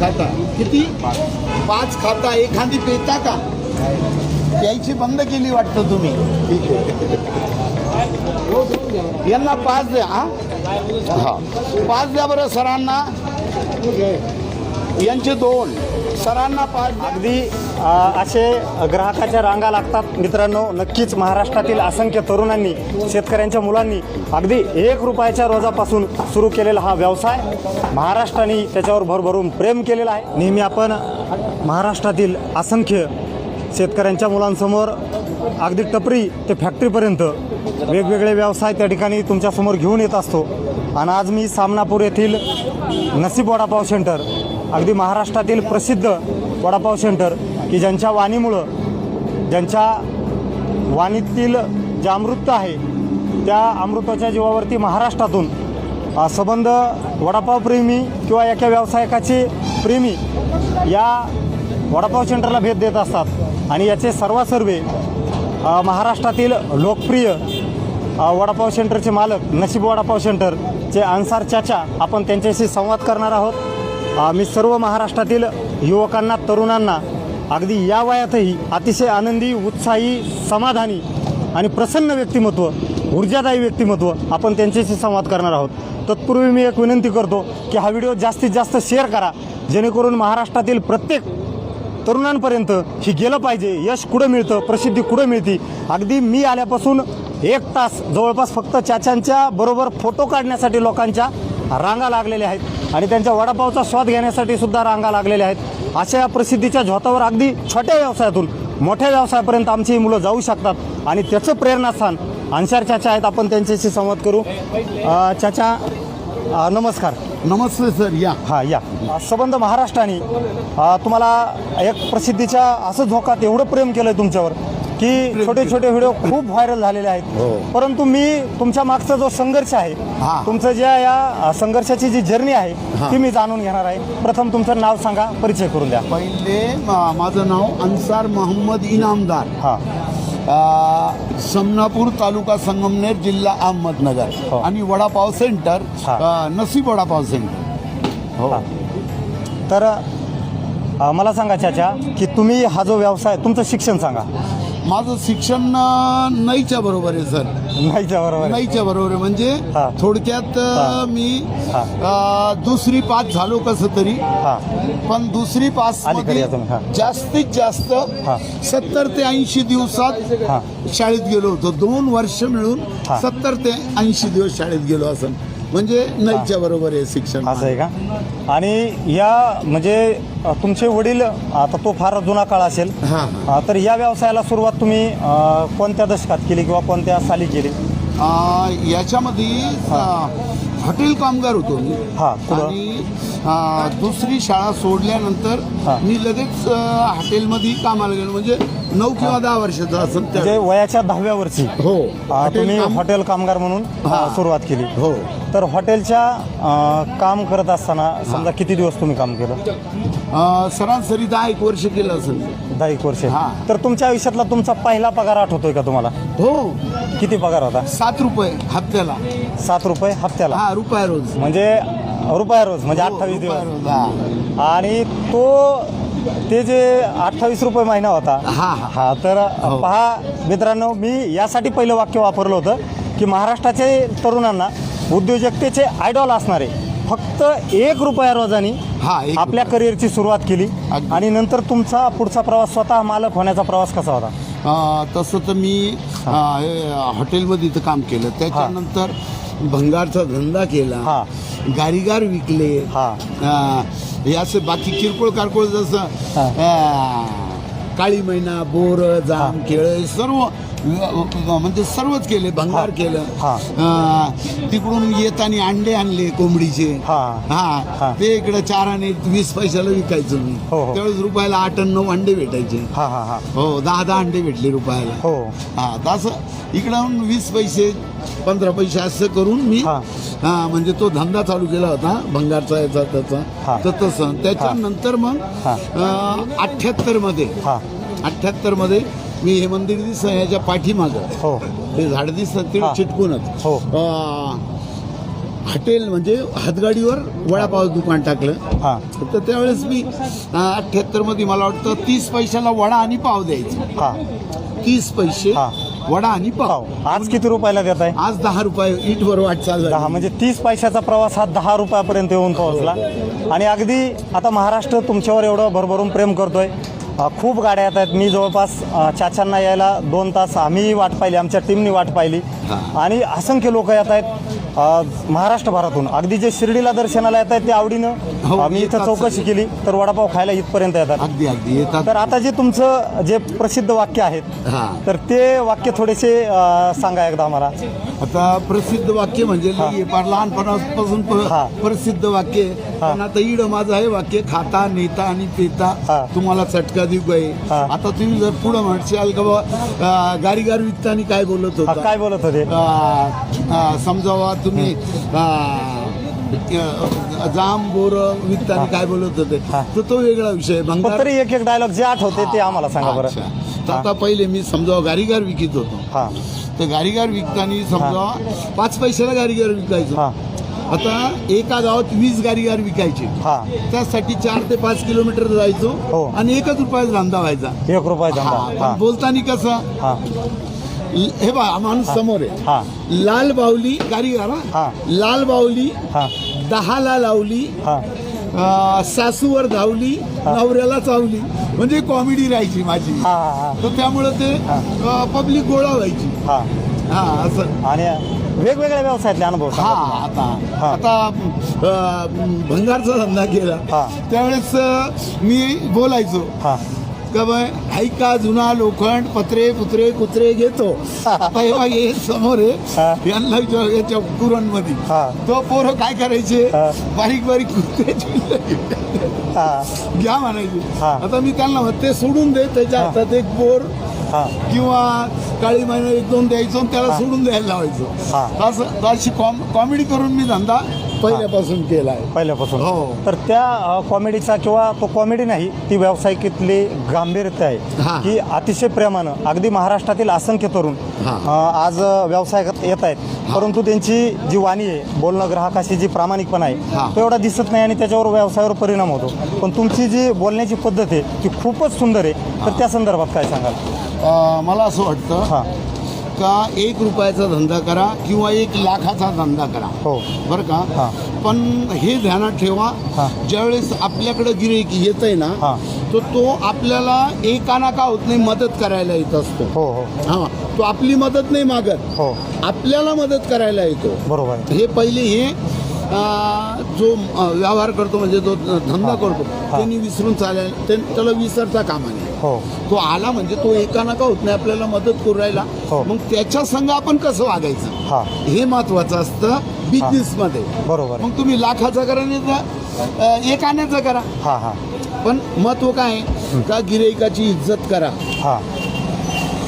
खाता. किती? पाच खाता. एखादी पेता का? प्यायची बंद केली वाटतं तुम्ही. ठीक आहे यांना पाच द्या हा? हा. पाच द्या बरं सरांना. यांचे दोन सरांना पाच अगदी असे ग्राहकाच्या रांगा लागतात. मित्रांनो नक्कीच महाराष्ट्रातील असंख्य तरुणांनी शेतकऱ्यांच्या मुलांनी अगदी एक रुपयाच्या रोजापासून सुरू केलेला हा व्यवसाय महाराष्ट्राने त्याच्यावर भरभरून प्रेम केलेला आहे. नेहमी आपण महाराष्ट्रातील असंख्य शेतकऱ्यांच्या मुलांसमोर अगदी टपरी ते फॅक्टरीपर्यंत वेगवेगळे व्यवसाय त्या ठिकाणी तुमच्यासमोर घेऊन येत असतो. आणि आज मी सामनापूर येथील नसीब वडापाव सेंटर अगदी महाराष्ट्रातील प्रसिद्ध वडापाव सेंटर की ज्यांच्या वाणीमुळं ज्यांच्या वाणीतील जे अमृत आहे त्या अमृताच्या जीवावरती महाराष्ट्रातून सबंध संबंध वडापाव प्रेमी किंवा एका व्यावसायिकाचे प्रेमी या वडापाव सेंटरला भेट देत असतात. आणि याचे सर्वासर्वे महाराष्ट्रातील लोकप्रिय वडापाव सेंटरचे मालक नशीब वडापाव सेंटरचे अन्सार चाचा आपण त्यांच्याशी संवाद करणार आहोत. मी सर्व महाराष्ट्रातील युवकांना तरुणांना अगदी या वयातही अतिशय आनंदी उत्साही समाधानी आणि प्रसन्न व्यक्तिमत्व ऊर्जादायी व्यक्तिमत्व आपण त्यांच्याशी संवाद करणार आहोत. तत्पूर्वी मी एक विनंती करतो की हा व्हिडिओ जास्तीत जास्त शेअर करा जेणेकरून महाराष्ट्रातील प्रत्येक तरुणांपर्यंत ही गेलं पाहिजे यश कुठं मिळतं प्रसिद्धी कुठं मिळते. अगदी मी आल्यापासून एक तास जवळपास फक्त चाच्यांच्या बरोबर फोटो काढण्यासाठी लोकांच्या रांगा लागलेल्या आहेत. आणि त्यांच्या वडापावचा स्वाद घेण्यासाठी सुद्धा रांगा लागलेल्या आहेत. अशा या प्रसिद्धीच्या झोतावर अगदी छोट्या व्यवसायातून मोठ्या व्यवसायापर्यंत आमची ही मुलं जाऊ शकतात. आणि त्याचं प्रेरणास्थान अन्सार चाचा आहेत. आपण त्यांच्याशी संवाद करू. चाचा नमस्कार. नमस्ते सर या. हा या. संबंध महाराष्ट्राने तुम्हाला एक प्रसिद्धीच्या असं झोकात एवढं प्रेम केलंय तुमच्यावर. की छोटे छोटे व्हिडिओ खूप व्हायरल झालेले हो. आहेत परंतु मी तुमच्या मागचा जो संघर्ष आहे हा. तुमचं ज्या या संघर्षाची जी जर्नी आहे हा. ती मी जाणून घेणार आहे प्रथम तुमचं नाव सांगा परिचय करून द्या पहिले माझं नाव अन्सार मोहम्मद इनामदार हा समनापूर तालुका संगमनेर जिल्हा अहमदनगर हो. आणि वडापाव सेंटर हा. नसीब वडापाव सेंटर हो हा. तर मला सांगा चाचा की तुम्ही हा जो व्यवसाय तुमचं शिक्षण सांगा माझं शिक्षण अ, नईच्या बरोबर आहे सर नाहीच्या बरोबर आहे. नईच्या बरोबर आहे म्हणजे हा. थोडक्यात अ. मी हा. अ, दुसरी पास झालो कसं तरी हा पण दुसरी पास अलीकडे मध्ये या तुम्ही, हा. जास्तीत जास्त हा. सत्तर ते ऐंशी दिवसात. शाळेत गेलो होतो दोन वर्ष मिळून हा. सत्तर ते ऐंशी दिवस शाळेत गेलो असं म्हणजे नईच्या बरोबर आहे शिक्षण. असं आहे का? आणि या म्हणजे अ, तुमचे वडील आता तो फार जुना काळ असेल हा हा. अ, तर या व्यवसायाला सुरुवात तुम्ही अ, कोणत्या दशकात केली किंवा कोणत्या साली केली? आ, याच्यामध्ये आ, हॉटेल कामगार होतो मी. हा, पुढं? आणि आ, दुसरी शाळा सोडल्यानंतर हा. मी लगेच हॉटेलमध्ये कामाला गेलो. म्हणजे नऊ किंवा दहा वर्षाचा असं म्हणजे वयाच्या दहाव्या वर्षी. हो. अ, तुम्ही हॉटेल कामगार म्हणून अ, हा. सुरुवात केली. हो. तर हॉटेलच्या काम करत असताना समजा किती दिवस तुम्ही काम केलं? सरासरी दहा एक वर्ष केलं असेल. दहा एक वर्ष. हा. तर तुमच्या आयुष्यातला तुमचा पहिला पगार आठवतोय का तुम्हाला? हो. किती पगार होता? सात रुपये हप्त्याला. सात रुपये हप्त्याला. हा रुपया रोज. म्हणजे रुपया रोज म्हणजे हो, अठ्ठावीस रुपया दिवस. रोज, हा. आणि तो ते जे अठ्ठावीस रुपये महिना होता हा, हा. हा तर हो. पहा मित्रांनो मी यासाठी पहिलं वाक्य वापरलं होतं की महाराष्ट्राचे तरुणांना उद्योजकतेचे आयडॉल असणारे. फक्त एक रुपया रोजानी हा, एक आपल्या करिअरची सुरुवात केली. अगदी. आणि नंतर तुमचा पुढचा प्रवास स्वतः मालक होण्याचा प्रवास कसा होता? तसं तर मी हे, हॉटेलमध्ये इथं काम केलं. त्याच्यानंतर भंगारचा धंदा केला. हा. गारीगार विकले. हा. हे असं बाकी किरकोळ कारकोळ जसं काळी मैना बोर जाम केळं सर्व म्हणजे सर्वच केले भंगार. केलं हा. आ, तिकडून येताना अंडे आणले कोंबडीचे हा. हा. हा ते इकडे चार आणि वीस पैशाला विकायचो मी हो, हो. त्यावेळेस रुपयाला आठ आणि नऊ अंडे भेटायचे हा हा हा हो दहा दहा अंडे भेटले रुपयाला हो हा तसं इकडून वीस पैसे पंधरा पैसे असं करून मी हा. हा म्हणजे तो धंदा चालू केला होता भंगारचा याचा हा. त्याचा तर तसं त्याच्यानंतर मग हा. अठ्ठ्याहत्तरमध्ये हा अठ्ठ्याहत्तरमध्ये मी हे मंदिर दिसतं याच्या पाठीमागं. हो. हे झाड दिसतं ते हा. चिटकूनच. हो. अं, हॉटेल म्हणजे हातगाडीवर वडापाव दुकान टाकलं. हां. तर त्यावेळेस मी अठ्ठ्याहत्तरमध्ये मला वाटतं तीस पैशाला वडा आणि पाव द्यायचे. हां. तीस पैसे हा. वडा आणि पाव. आज किती रुपयाला देत आहे आज दहा रुपये इटवर वाटचाल दहा झाली म्हणजे तीस पैशाचा प्रवास हा दहा रुपयापर्यंत येऊन पोहोचला. आणि अगदी आता महाराष्ट्र तुमच्यावर एवढं भरभरून प्रेम करतोय. खूप गाड्या येत आहेत. मी जवळपास चाचांना यायला दोन तास आम्ही वाट पाहिली आमच्या टीमनी वाट पाहिली. आणि असंख्य लोक येत आहेत. महाराष्ट्रभरातून अगदी जे शिर्डीला दर्शनाला येत आहेत ते आवडीनं. हो, आम्ही इथं चौकशी केली तर वडापाव खायला इथपर्यंत येतात. अगदी अगदी येतात. तर आता जे तुमचं जे प्रसिद्ध वाक्य आहेत हा. तर ते वाक्य थोडेसे सांगा एकदा आम्हाला. आता प्रसिद्ध वाक्य म्हणजे. फार लहानपणापासून. प्रसिद्ध वाक्य. पण आता इड माझं आहे वाक्य खाता नेता आणि पेता. तुम्हाला चटका देऊ हा. आता तुम्ही जर पुढे म्हणशाल का बाबा गारीगार विकताना काय बोलत होता? काय बोलत होते? समजावा तुम्ही जाम बोर विकताना काय बोलत होते. तर तो वेगळा विषय. तरी एक एक डायलॉग जे आठवते ते आम्हाला सांगा बरं. तर आता पहिले मी समजावा गारीगार विकित होतो. हा. तर गारीगार विकताना समजा पाच पैशाला गारीगार विकायचो. हा. आता एका गावात वीस गारीगार विकायचे. हा. त्यासाठी चार ते पाच किलोमीटर जायचो हो. आणि एकच रुपयाचा धंदा व्हायचा. एक रुपये धंदा. पण बोलताना कसं? हा बा माणूस समोर हा. आहे लाल बावली गारीगार हा? हा. लाल बावली हा. दहाला लावली हा. अं, सासूवर धावली नवऱ्याला चावली म्हणजे कॉमेडी राहायची माझी. हा हा तर त्यामुळे ते पब्लिक गोळा व्हायची. हा. हा असं. आणि वेगवेगळ्या व्यवसायातले अनुभव हा सांगा आता. हा. आता अं, भंगारचा धंदा केला. हा. त्यावेळेस अं, मी बोलायचो. हा. का बाय ऐका जुना लोखंड पत्रे पुत्रे कुत्रे घेतो हे समोर. आहे यांना कुरणमध्ये. तो पोरं काय करायचे. बारीक बारीक कुत्र्याची हा घ्या म्हणायचे. आता मी त्यांना ते सोडून दे त्याच्या. हातात एक बोर किंवा काळी महिना एक दोन द्यायचो त्याला सोडून द्यायला लावायचो हा. असं अशी कॉम कॉमेडी करून मी धंदा पहिल्यापासून केला आहे. पहिल्यापासून. हो. तर त्या अ, कॉमेडीचा किंवा तो कॉमेडी नाही ती व्यावसायिकीतली गांभीर्यता हा. आहे की अतिशय प्रेमानं अगदी महाराष्ट्रातील असंख्य तरुण हा. अ, आज अ, व्यवसायात येत आहेत. परंतु त्यांची जी वाणी आहे बोलणं ग्राहकाशी जी प्रामाणिकपणा आहे. तो एवढा दिसत नाही आणि त्याच्यावर व्यवसायावर परिणाम होतो. पण तुमची जी बोलण्याची पद्धत आहे ती खूपच सुंदर आहे. तर त्या संदर्भात काय सांगाल? अं, मला असं वाटतं हां. का एक रुपयाचा धंदा करा किंवा एक लाखाचा धंदा करा. हो. बरं का? हा. पण हे ध्यानात ठेवा हा. ज्यावेळेस आपल्याकडे गिरेक येत आहे ना हा. तर तो आपल्याला एकाना का होत नाही मदत करायला येत असतो. हो हो. हा. तो आपली मदत नाही मागत. हो. आपल्याला मदत करायला येतो. बरोबर. आहे हे पहिले हे अं, जो अं, व्यवहार करतो म्हणजे जो धंदा करतो त्यांनी विसरून चालेल त्याला विसरता कामा नये. हो. तो आला म्हणजे तो एकाना का होत नाही आपल्याला मदत करू राहिला. हो. मग त्याच्या संघ आपण कसं वागायचं? हां. हे महत्वाचं असतं बिझनेस मध्ये बरोबर. मग तुम्ही लाखाचा करा नाही तर अं, एक आण्याचा करा. हां हां. पण महत्त्व काय आहे? का गिराईकाची इज्जत करा? हां.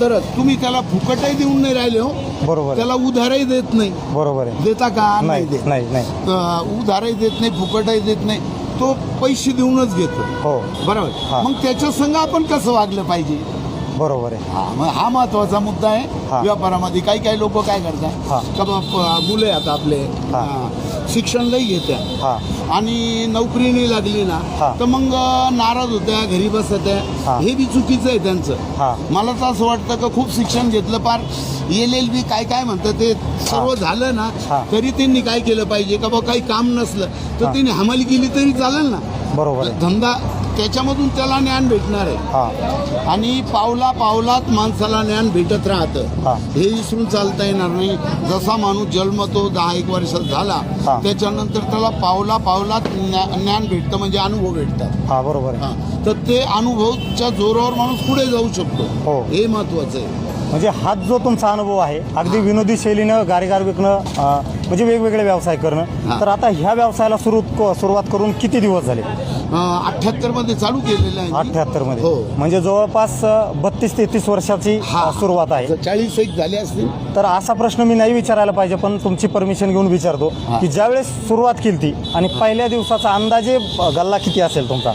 तर तुम्ही त्याला फुकटही देऊन नाही राहिले हो. बरोबर आहे. त्याला उधारही देत नाही. बरोबर आहे. देता का? नाही नाही देत. नाही नाही. अं, उधारही देत नाही फुकटही देत नाही. तो पैसे देऊनच घेतो. हो. बरोबर. मग त्याच्या संघ आपण कसं वागलं पाहिजे? बरोबर आहे हा मग हा महत्त्वाचा मुद्दा हा. आहे व्यापारामध्ये काही काही लोक काय हा. करतात का बाबा मुलं आहेत आपले हा. हा, शिक्षण लई घेत्या हां आणि नोकरी नाही लागली ना हा. तर मग नाराज होत्या घरी बसत हा. आहे हे बी चुकीचं आहे हा. त्यांचं मला तर असं वाटतं का खूप शिक्षण घेतलं पार एल एल बी काय काय म्हणतं ते सर्व झालं ना. तरी त्यांनी काय केलं पाहिजे का बाबा काही काम नसलं तर. त्यांनी हमाली केली तरी चालेल ना बरोबर आहे धंदा त्याच्यामधून त्याला ज्ञान भेटणार आहे हां आणि पावला पावलात माणसाला ज्ञान भेटत राहतं हा. विसरून चालता येणार नाही जसा माणूस जन्मतो दहा एक वर्षात झाला. त्याच्यानंतर त्याला पावला पावलात ज्ञा- ज्ञान भेटतं म्हणजे अनुभव भेटतात हां बरोबर हा. तर ते अनुभवच्या जोरावर माणूस पुढे जाऊ शकतो हो. हे महत्वाचं आहे म्हणजे हाच जो तुमचा अनुभव आहे अगदी विनोदी शैलीनं गारीगार विकणं म्हणजे वेगवेगळे व्यवसाय करणं. तर आता ह्या व्यवसायाला सुरू सुरुवात करून किती दिवस झाले अठ्याहत्तरमध्ये चालू केलेलं आहे मी. अठ्याहत्तरमध्ये हो. म्हणजे जवळपास बत्तीस तेहतीस वर्षाची हा. सुरुवात आहे. चाळीस एक झाले असतील. तर असा प्रश्न मी नाही विचारायला पाहिजे पण तुमची परमिशन घेऊन विचारतो हा. की ज्यावेळेस सुरुवात केली ती आणि पहिल्या दिवसाचा अंदाजे गल्ला किती असेल तुमचा?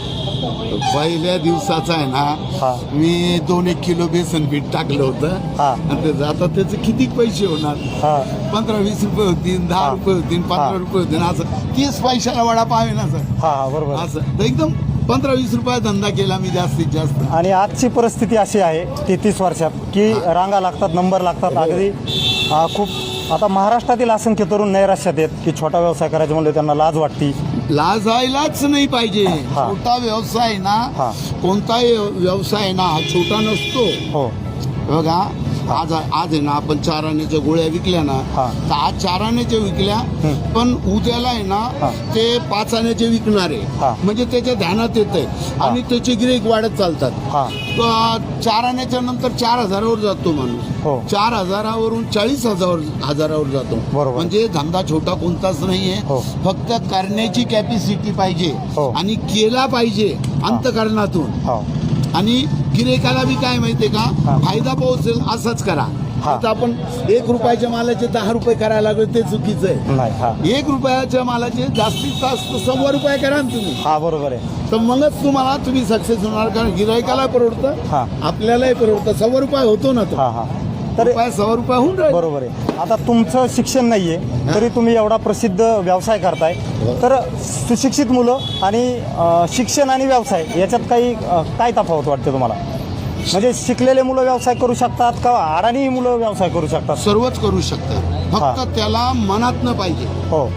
पहिल्या दिवसाचा आहे हा. ना मी दोन एक किलो बेसन पीठ टाकलं होतं. हा. आणि ते आता त्याचे किती पैसे होणार? हा. पंधरा वीस रुपये होतील दहा हा. रुपये होतील हा. पंधरा रुपये होतील असं. तीस पैशाला वडापाव आहे ना सर. हा हा बरोबर. असं. तर एकदम पंधरा वीस रुपया धंदा केला मी जास्तीत जास्त. आणि आजची परिस्थिती अशी आहे ती तीस वर्षात की रांगा लागतात नंबर लागतात. अगदी अ, खूप आता महाराष्ट्रातील असंख्य तरुण नैराश्यात आहेत की छोटा व्यवसाय करायचे म्हणले त्यांना लाज वाटती. लाजायलाच नाही पाहिजे. छोटा व्यवसाय ना. कोणताही व्यवसाय ना हा छोटा नसतो हो बघा आज आज आहे ना आपण चार आण्याच्या गोळ्या विकल्या ना. तर आज चार आण्याच्या विकल्या. पण उद्याला आहे ना. ते पाच आण्याचे विकणार. आहे म्हणजे त्याच्या ध्यानात येत आहे आणि त्याचे गिरेक वाढत चालतात चार आण्याच्या नंतर चार हजारावर जातो माणूस हो चार हजारावरून चाळीस हजार हजारावर जातो. म्हणजे धंदा छोटा कोणताच नाहीये हो. फक्त करण्याची कॅपॅसिटी पाहिजे हो. आणि केला पाहिजे अंतकरणातून आणि गिरेकाला बी काय माहितीये. का? फायदा पोहोचेल असंच करा. आता आपण एक रुपयाच्या मालाचे दहा रुपये करायला लागलो ते चुकीचं आहे. एक रुपयाच्या मालाचे जास्तीत जास्त सव्वा रुपये करा ना तुम्ही. हा बरोबर आहे. तर मगच तुम्हाला तुम्ही सक्सेस होणार कारण गिरायकाला परवडतं. आपल्यालाही परवडतं. सव्वा रुपये होतो ना तो. हा हा. तर रुपये सव्वा रुपये होऊन राहिले. बरोबर आहे. आता तुमचं शिक्षण नाहीये तरी तुम्ही एवढा प्रसिद्ध व्यवसाय करताय. तर सुशिक्षित मुलं आणि अ, शिक्षण आणि व्यवसाय याच्यात काही अ, काय तफावत वाटते तुम्हाला? म्हणजे शिकलेले मुलं व्यवसाय करू शकतात का अडाणी मुलं व्यवसाय करू शकतात? सर्वच करू शकतात. हा. फक्त त्याला मनातनं पाहिजे. हो.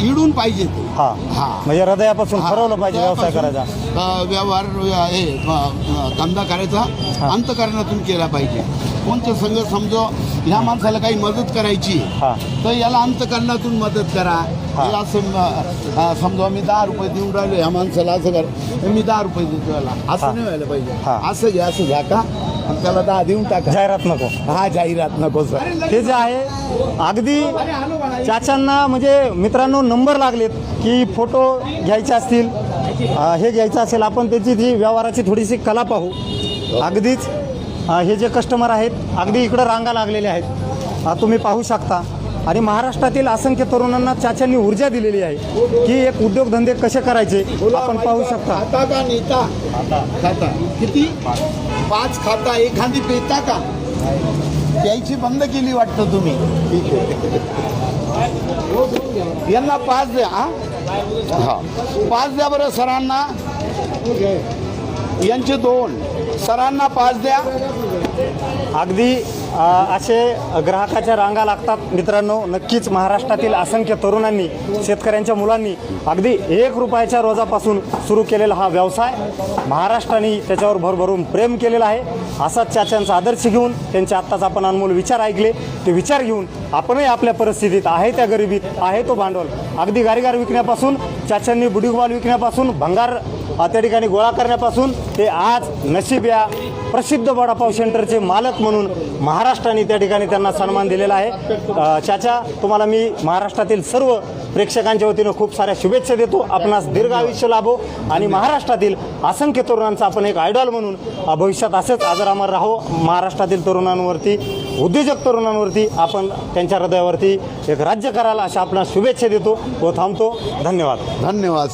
इडून पाहिजे ते. हा. हा. म्हणजे हृदयापासून. ठरवलं पाहिजे व्यवसाय करायचा. अ, व्यवहार अ, हे अ, धंदा करायचा. अंतकरणातून केला पाहिजे. कोणत्या संघ समजो ह्या माणसाला काही मदत करायची हा. तर याला अंतकरणातून मदत करा. हा. हे असं समजा मी दहा रुपये देऊन राहिलो ह्या माणसाला असं कर. मी दहा रुपये देतो याला. असं नाही व्हायला पाहिजे. हा. असं घ्या असं घ्या का? आणि त्याला दहा देऊन टाका. जाहिरात नको. हा जाहिरात नको सर हे जे आहे अगदी चाचांना म्हणजे मित्रांनो नंबर लागलेत की फोटो घ्यायचे असतील. हे घ्यायचं असेल आपण त्याची जी व्यवहाराची थोडीशी कला पाहू. अगदीच हे जे कस्टमर आहेत अगदी इकडं रांगा लागलेल्या आहेत. तुम्ही पाहू शकता. आणि महाराष्ट्रातील असंख्य तरुणांना चाचांनी ऊर्जा दिलेली आहे की एक उद्योगधंदे कसे करायचे? आपण पाहू शकता. खाता का नेता? खाता. किती? पाच खाता. एखादी पेता का? प्यायची बंद केली वाटतं तुम्ही. ठीक आहे यांना पाच द्या हा? हा. पाच द्या बरं सरांना. यांचे दोन. सरांना पाच द्या. अगदी असे ग्राहकाच्या रांगा लागतात. मित्रांनो नक्कीच महाराष्ट्रातील असंख्य तरुणांनी शेतकऱ्यांच्या मुलांनी अगदी एक रुपयाच्या रोजापासून सुरू केलेला हा व्यवसाय महाराष्ट्राने त्याच्यावर भरभरून प्रेम केलेला आहे. असाच चाच्यांचा आदर्श घेऊन त्यांचे आत्ताच आपण अनमोल विचार ऐकले. ते विचार घेऊन आपणही आपल्या परिस्थितीत आहे त्या गरिबीत आहे तो भांडवल. अगदी गारीगार विकण्यापासून चाच्यांनी बुडीगवाल विकण्यापासून भंगार त्या ठिकाणी गोळा करण्यापासून ते आज नशीब या प्रसिद्ध वडापाव सेंटरचे मालक म्हणून महाराष्ट्राने त्या ठिकाणी त्यांना सन्मान दिलेला आहे. चाचा तुम्हाला मी महाराष्ट्रातील सर्व प्रेक्षकांच्या वतीनं खूप साऱ्या शुभेच्छा देतो. आपणास दीर्घ आयुष्य लाभो आणि महाराष्ट्रातील असंख्य तरुणांचा आपण एक आयडॉल म्हणून भविष्यात असेच आजर राहो. महाराष्ट्रातील तरुणांवरती उद्योजक तरुणांवरती आपण त्यांच्या हृदयावरती एक राज्य करायला अशा आपणास शुभेच्छा देतो व थांबतो. धन्यवाद. धन्यवाद.